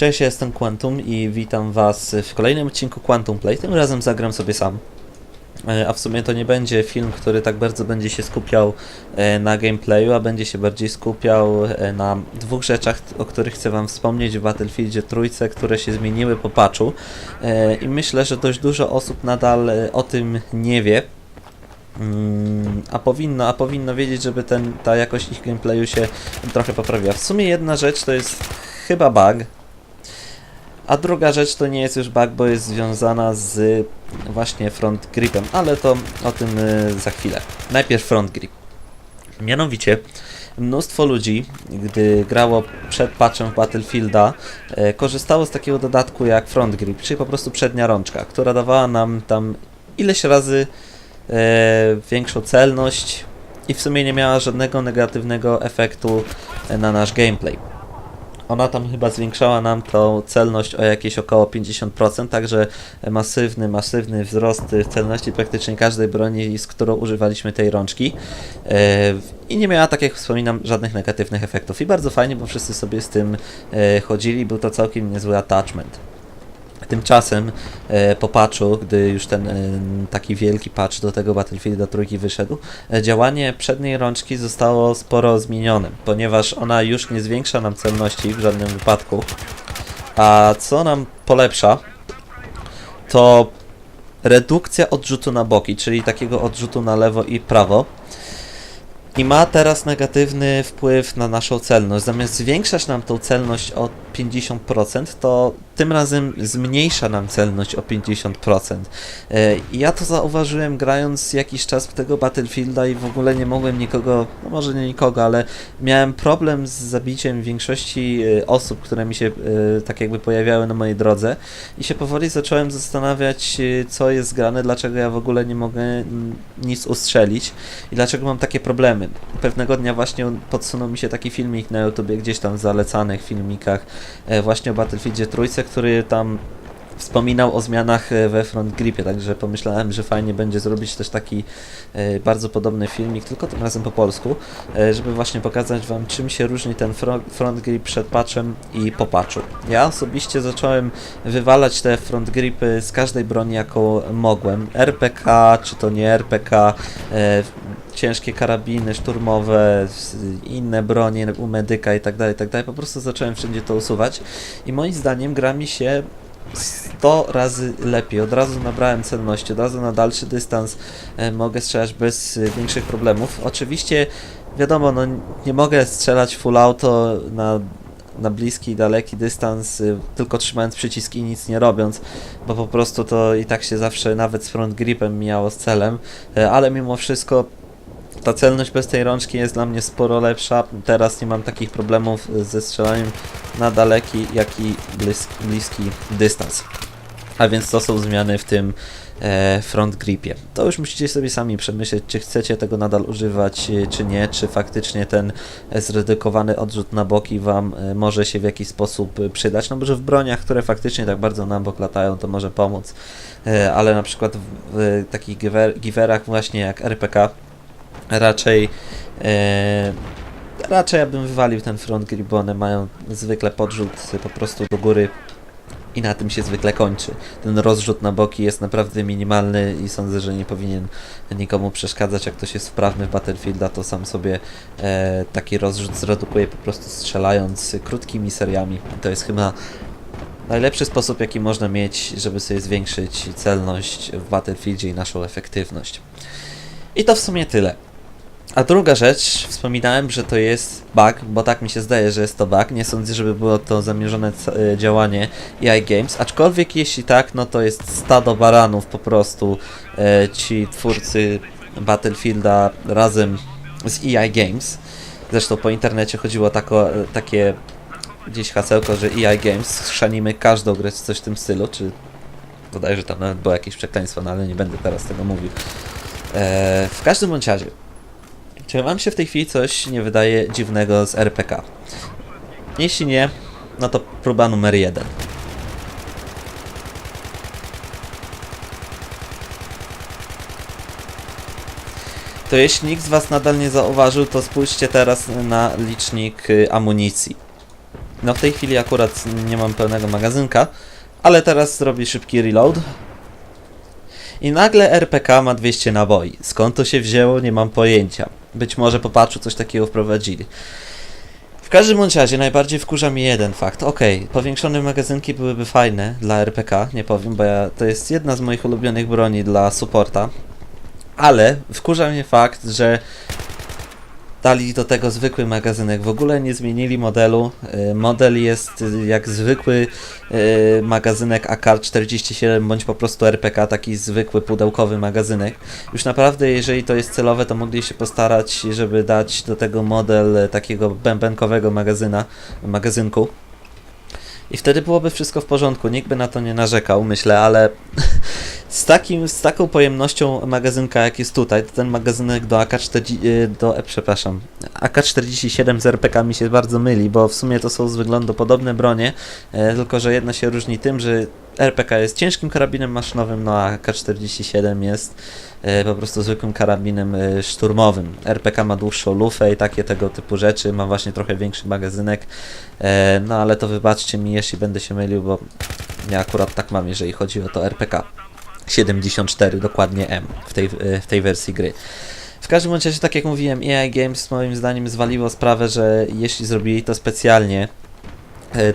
Cześć, ja jestem Quantum i witam Was w kolejnym odcinku Quantum Play. Tym razem zagram sobie sam. E, A w sumie to nie będzie film, który tak bardzo będzie się skupiał e, na gameplayu, a będzie się bardziej skupiał e, na dwóch rzeczach, o których chcę Wam wspomnieć w Battlefieldzie trójce, które się zmieniły po patchu. I myślę, że dość dużo osób nadal o tym nie wie. Mm, A powinno, a powinno wiedzieć, żeby ten, ta jakość ich gameplayu się trochę poprawiła. W sumie jedna rzecz to jest chyba bug, a druga rzecz to nie jest już bug, bo jest związana z właśnie front gripem, ale to o tym y, za chwilę. Najpierw front grip. Mianowicie mnóstwo ludzi, gdy grało przed patchem w Battlefielda, e, korzystało z takiego dodatku jak front grip, czyli po prostu przednia rączka, która dawała nam tam ileś razy e, większą celność i w sumie nie miała żadnego negatywnego efektu e, na nasz gameplay. Ona tam chyba zwiększała nam tą celność o jakieś około 50%, także masywny, masywny wzrost celności praktycznie każdej broni, z którą używaliśmy tej rączki. E, I nie miała, tak jak wspominam, żadnych negatywnych efektów. I bardzo fajnie, bo wszyscy sobie z tym e, chodzili, był to całkiem niezły attachment. Tymczasem e, po patchu, gdy już ten e, taki wielki patch do tego Battlefielda trójki wyszedł, e, działanie przedniej rączki zostało sporo zmienione, ponieważ ona już nie zwiększa nam celności w żadnym wypadku. A co nam polepsza, to redukcja odrzutu na boki, czyli takiego odrzutu na lewo i prawo. I ma teraz negatywny wpływ na naszą celność. Zamiast zwiększać nam tą celność o 50%, to tym razem zmniejsza nam celność o 50%. E, ja to zauważyłem grając jakiś czas w tego Battlefielda i w ogóle nie mogłem nikogo, no może nie nikogo, ale miałem problem z zabiciem większości e, osób, które mi się e, tak jakby pojawiały na mojej drodze i się powoli zacząłem zastanawiać, co jest grane, dlaczego ja w ogóle nie mogę mm, nic ustrzelić i dlaczego mam takie problemy. Pewnego dnia właśnie podsunął mi się taki filmik na YouTubie, gdzieś tam w zalecanych filmikach e, właśnie o Battlefieldzie trójce, który tam wspominał o zmianach e, we front gripie, także pomyślałem, że fajnie będzie zrobić też taki e, bardzo podobny filmik, tylko tym razem po polsku, e, żeby właśnie pokazać Wam, czym się różni ten front, grip przed patchem i po patchu. Ja osobiście zacząłem wywalać te front gripy z każdej broni, jaką mogłem. RPK, czy to nie RPK, ciężkie karabiny szturmowe, inne bronie u medyka i tak dalej, tak dalej. Po prostu zacząłem wszędzie to usuwać i moim zdaniem gra mi się 100 razy lepiej. Od razu nabrałem celności, od razu na dalszy dystans e, mogę strzelać bez e, większych problemów. Oczywiście, wiadomo, no nie mogę strzelać full auto na na bliski i daleki dystans, y, tylko trzymając przycisk i nic nie robiąc, bo po prostu to i tak się zawsze nawet z front gripem mijało z celem, e, ale mimo wszystko ta celność bez tej rączki jest dla mnie sporo lepsza. Teraz nie mam takich problemów ze strzelaniem na daleki, jak i bliski, bliski dystans. A więc to są zmiany w tym e, front gripie. To już musicie sobie sami przemyśleć, czy chcecie tego nadal używać, e, czy nie, czy faktycznie ten zredukowany odrzut na boki Wam e, może się w jakiś sposób e, przydać. No bo że w broniach, które faktycznie tak bardzo na bok latają, to może pomóc, e, ale na przykład w, w takich giwer, giwerach właśnie jak RPK raczej e, raczej ja bym wywalił ten front grip, bo one mają zwykle podrzut po prostu do góry i na tym się zwykle kończy. Ten rozrzut na boki jest naprawdę minimalny i sądzę, że nie powinien nikomu przeszkadzać. Jak ktoś jest wprawny w Battlefielda, to sam sobie e, taki rozrzut zredukuje po prostu strzelając krótkimi seriami. To jest chyba najlepszy sposób, jaki można mieć, żeby sobie zwiększyć celność w Battlefieldzie i naszą efektywność. I to w sumie tyle. A druga rzecz, wspominałem, że to jest bug, bo tak mi się zdaje, że jest to bug. Nie sądzę, żeby było to zamierzone e, działanie EI Games, aczkolwiek jeśli tak, no to jest stado baranów po prostu. E, ci twórcy Battlefielda razem z EI Games. Zresztą po internecie chodziło tako, e, takie gdzieś hasełko, że EI Games chrzanimy każdą grę, coś w tym stylu, czy bodajże tam nawet było jakieś przekleństwo, no ale nie będę teraz tego mówił. E, w każdym bądź razie, czy wam się w tej chwili coś nie wydaje dziwnego z RPK? Jeśli nie, no to próba numer jeden. To jeśli nikt z was nadal nie zauważył, to spójrzcie teraz na licznik y, amunicji. No w tej chwili akurat nie mam pełnego magazynka, ale teraz zrobię szybki reload. I nagle RPK ma 200 naboi. Skąd to się wzięło, nie mam pojęcia. Być może po patchu coś takiego wprowadzili. W każdym bądź razie najbardziej wkurza mnie jeden fakt. Okej, powiększone magazynki byłyby fajne dla RPK, nie powiem, bo ja, to jest jedna z moich ulubionych broni dla supporta. Ale wkurza mnie fakt, że dali do tego zwykły magazynek. W ogóle nie zmienili modelu. Y, Model jest y, jak zwykły y, magazynek AK-47 bądź po prostu RPK, taki zwykły pudełkowy magazynek. Już naprawdę, jeżeli to jest celowe, to mogli się postarać, żeby dać do tego model takiego bębenkowego magazyna, magazynku. I wtedy byłoby wszystko w porządku, nikt by na to nie narzekał, myślę, ale z, takim, z taką pojemnością magazynka jak jest tutaj, to ten magazynek do AK-40, y, do, e, przepraszam, AK-47 z RPK mi się bardzo myli, bo w sumie to są z wyglądu podobne bronie, e, tylko że jedna się różni tym, że RPK jest ciężkim karabinem maszynowym, no a AK-47 jest e, po prostu zwykłym karabinem e, szturmowym. RPK ma dłuższą lufę i takie tego typu rzeczy, ma właśnie trochę większy magazynek, e, no ale to wybaczcie mi, jeśli będę się mylił, bo ja akurat tak mam, jeżeli chodzi o to RPK. 74 dokładnie M w tej, w tej wersji gry. W każdym razie, tak jak mówiłem, EA Games moim zdaniem zwaliło sprawę, że jeśli zrobili to specjalnie,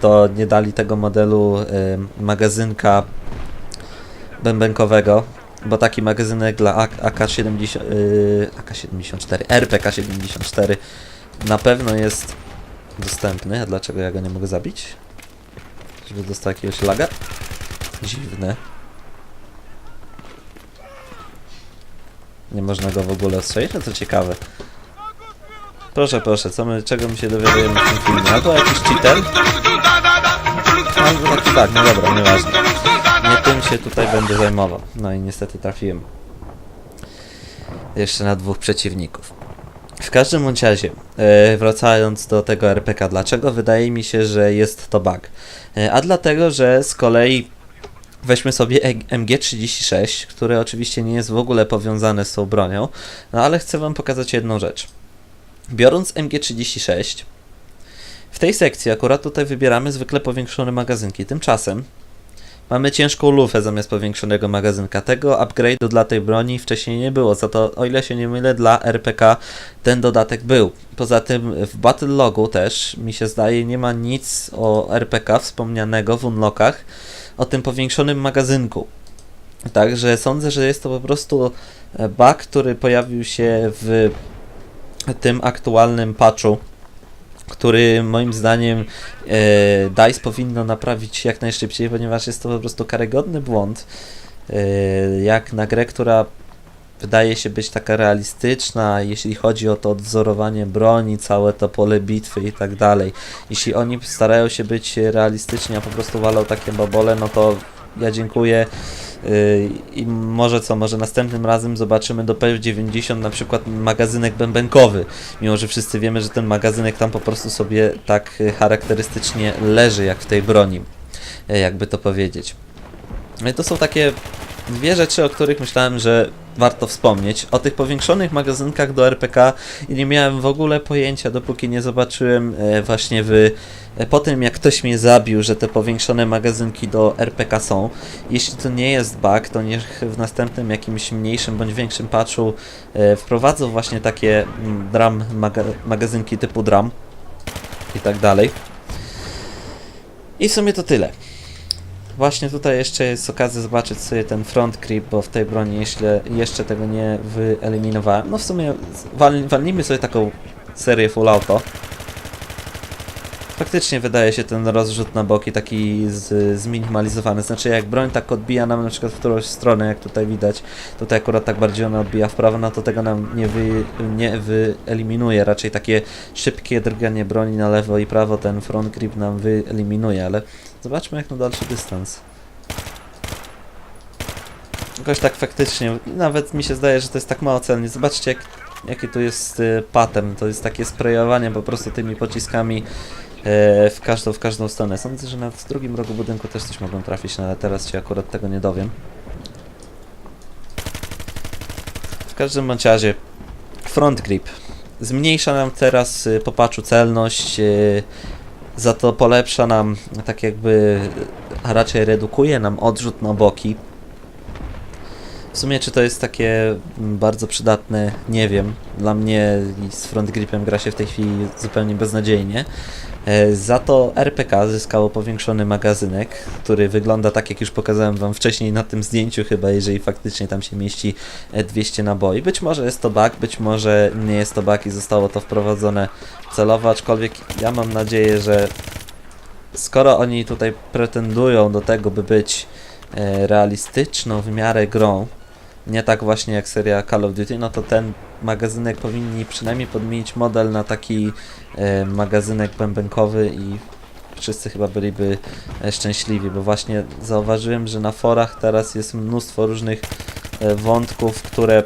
to nie dali tego modelu e, magazynka bębenkowego, bo taki magazynek dla AK- AK-70, yy, AK-74, RPK-74 na pewno jest dostępny. A dlaczego ja go nie mogę zabić? Żeby dostał jakiegoś laga? Dziwne. Nie można go w ogóle ostrzelić? No to ciekawe. Proszę, proszę, co my, czego my się dowiadujemy w tym filmie? Albo jakiś cheater? Albo taki tak, no dobra, nieważne. Nie tym się tutaj będę zajmował. No i niestety trafiłem. Jeszcze na dwóch przeciwników. W każdym bądź razie, e, wracając do tego RPK, dlaczego wydaje mi się, że jest to bug? E, a dlatego, że z kolei weźmy sobie E- MG36, które oczywiście nie jest w ogóle powiązane z tą bronią, no ale chcę Wam pokazać jedną rzecz. Biorąc MG36, w tej sekcji akurat tutaj wybieramy zwykle powiększone magazynki. Tymczasem mamy ciężką lufę zamiast powiększonego magazynka. Tego upgrade'u dla tej broni wcześniej nie było, za to o ile się nie mylę dla RPK ten dodatek był. Poza tym w Battle Logu też mi się zdaje nie ma nic o RPK wspomnianego w unlockach o tym powiększonym magazynku. Także sądzę, że jest to po prostu e, bug, który pojawił się w tym aktualnym patchu, który moim zdaniem e, DICE powinno naprawić jak najszybciej, ponieważ jest to po prostu karygodny błąd. E, jak na grę, która wydaje się być taka realistyczna, jeśli chodzi o to odzorowanie broni, całe to pole bitwy i tak dalej. Jeśli oni starają się być realistyczni, a po prostu walą takie babole, no to ja dziękuję. Yy, I może co, może następnym razem zobaczymy do P90 na przykład magazynek bębenkowy, mimo że wszyscy wiemy, że ten magazynek tam po prostu sobie tak y, charakterystycznie leży jak w tej broni, y, jakby to powiedzieć. To są takie dwie rzeczy, o których myślałem, że warto wspomnieć. O tych powiększonych magazynkach do RPK nie miałem w ogóle pojęcia, dopóki nie zobaczyłem e, właśnie w, e, po tym jak ktoś mnie zabił, że te powiększone magazynki do RPK są. Jeśli to nie jest bug, to niech w następnym jakimś mniejszym bądź większym patchu e, wprowadzą właśnie takie mm, dram maga magazynki typu dram i tak dalej. I w sumie to tyle. Właśnie tutaj jeszcze jest okazja zobaczyć sobie ten front creep, bo w tej broni jeszcze, tego nie wyeliminowałem. No w sumie wal, walnijmy sobie taką serię full auto. Faktycznie wydaje się ten rozrzut na boki taki z, zminimalizowany. Znaczy jak broń tak odbija nam na przykład w którąś stronę, jak tutaj widać, tutaj akurat tak bardziej ona odbija w prawo, no to tego nam nie, wy, nie wyeliminuje. Raczej takie szybkie drganie broni na lewo i prawo ten front creep nam wyeliminuje, ale zobaczmy jak na dalszy dystans. Jakoś tak faktycznie, nawet mi się zdaje, że to jest tak mało celnie. Zobaczcie jak, jaki tu jest y, to jest takie sprayowanie po prostu tymi pociskami w każdą, w każdą stronę. Sądzę, że nawet w drugim rogu budynku też coś mogą trafić, no ale teraz się akurat tego nie dowiem. W każdym bądź razie front grip zmniejsza nam teraz y, po patchu celność, y, za to polepsza nam, tak jakby, a raczej redukuje nam odrzut na boki. W sumie, czy to jest takie mm, bardzo przydatne, nie wiem. Dla mnie z front gripem gra się w tej chwili zupełnie beznadziejnie. E, Za to RPK zyskało powiększony magazynek, który wygląda tak, jak już pokazałem Wam wcześniej na tym zdjęciu, chyba jeżeli faktycznie tam się mieści e, 200 naboi. Być może jest to bug, być może nie jest to bug i zostało to wprowadzone celowo, aczkolwiek ja mam nadzieję, że skoro oni tutaj pretendują do tego, by być e, realistyczną w miarę grą, nie tak właśnie jak seria Call of Duty, no to ten magazynek powinni przynajmniej podmienić model na taki e, magazynek bębenkowy i wszyscy chyba byliby e, szczęśliwi, bo właśnie zauważyłem, że na forach teraz jest mnóstwo różnych e, wątków, które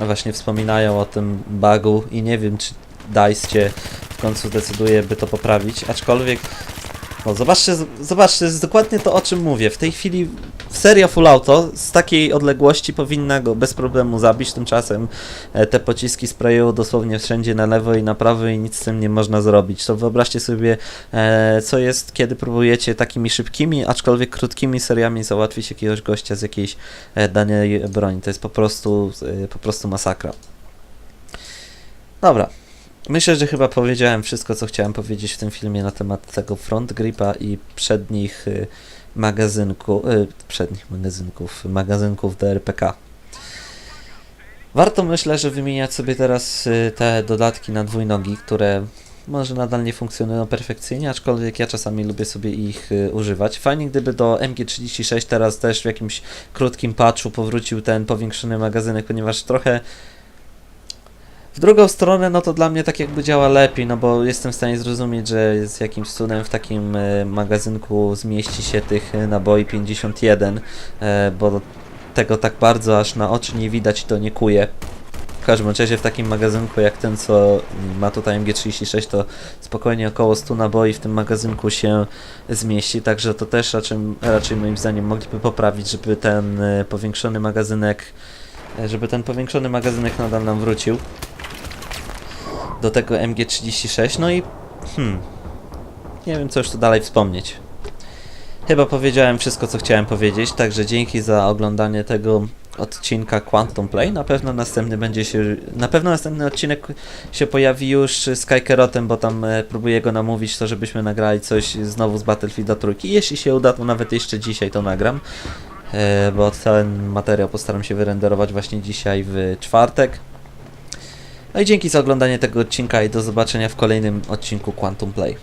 właśnie wspominają o tym bugu i nie wiem, czy DICE w końcu decyduje, by to poprawić, aczkolwiek no zobaczcie, zobaczcie, jest dokładnie to, o czym mówię. W tej chwili seria Full Auto z takiej odległości powinna go bez problemu zabić, tymczasem e, te pociski sprayują dosłownie wszędzie na lewo i na prawo i nic z tym nie można zrobić. To wyobraźcie sobie, e, co jest, kiedy próbujecie takimi szybkimi, aczkolwiek krótkimi seriami załatwić jakiegoś gościa z jakiejś e, danej broni. To jest po prostu, po prostu masakra. Dobra. Myślę, że chyba powiedziałem wszystko, co chciałem powiedzieć w tym filmie na temat tego front gripa i przednich magazynku, y, przednich magazynków, magazynków do RPK. Warto myślę, że wymieniać sobie teraz y, te dodatki na dwójnogi, które może nadal nie funkcjonują perfekcyjnie, aczkolwiek ja czasami lubię sobie ich y, używać. Fajnie gdyby do MG36 teraz też w jakimś krótkim patchu powrócił ten powiększony magazynek, ponieważ trochę w drugą stronę, no to dla mnie tak jakby działa lepiej, no bo jestem w stanie zrozumieć, że z jakimś cudem w takim e, magazynku zmieści się tych e, naboi 51, e, bo tego tak bardzo aż na oczy nie widać i to nie kuje. W każdym razie w takim magazynku jak ten, co ma tutaj MG36, to spokojnie około 100 naboi w tym magazynku się zmieści, także to też raczej, raczej moim zdaniem mogliby poprawić, żeby ten powiększony magazynek żeby ten powiększony magazynek nadal nam wrócił do tego MG36, no i hmm, nie wiem co już tu dalej wspomnieć. Chyba powiedziałem wszystko co chciałem powiedzieć, także dzięki za oglądanie tego odcinka Quantum Play. Na pewno następny będzie się, na pewno następny odcinek się pojawi już z Kajkerotem, bo tam e, próbuję go namówić to, żebyśmy nagrali coś znowu z Battlefielda trójki. Jeśli się uda, to nawet jeszcze dzisiaj to nagram. E, bo ten materiał postaram się wyrenderować właśnie dzisiaj w czwartek. No i dzięki za oglądanie tego odcinka i do zobaczenia w kolejnym odcinku Quantum Play.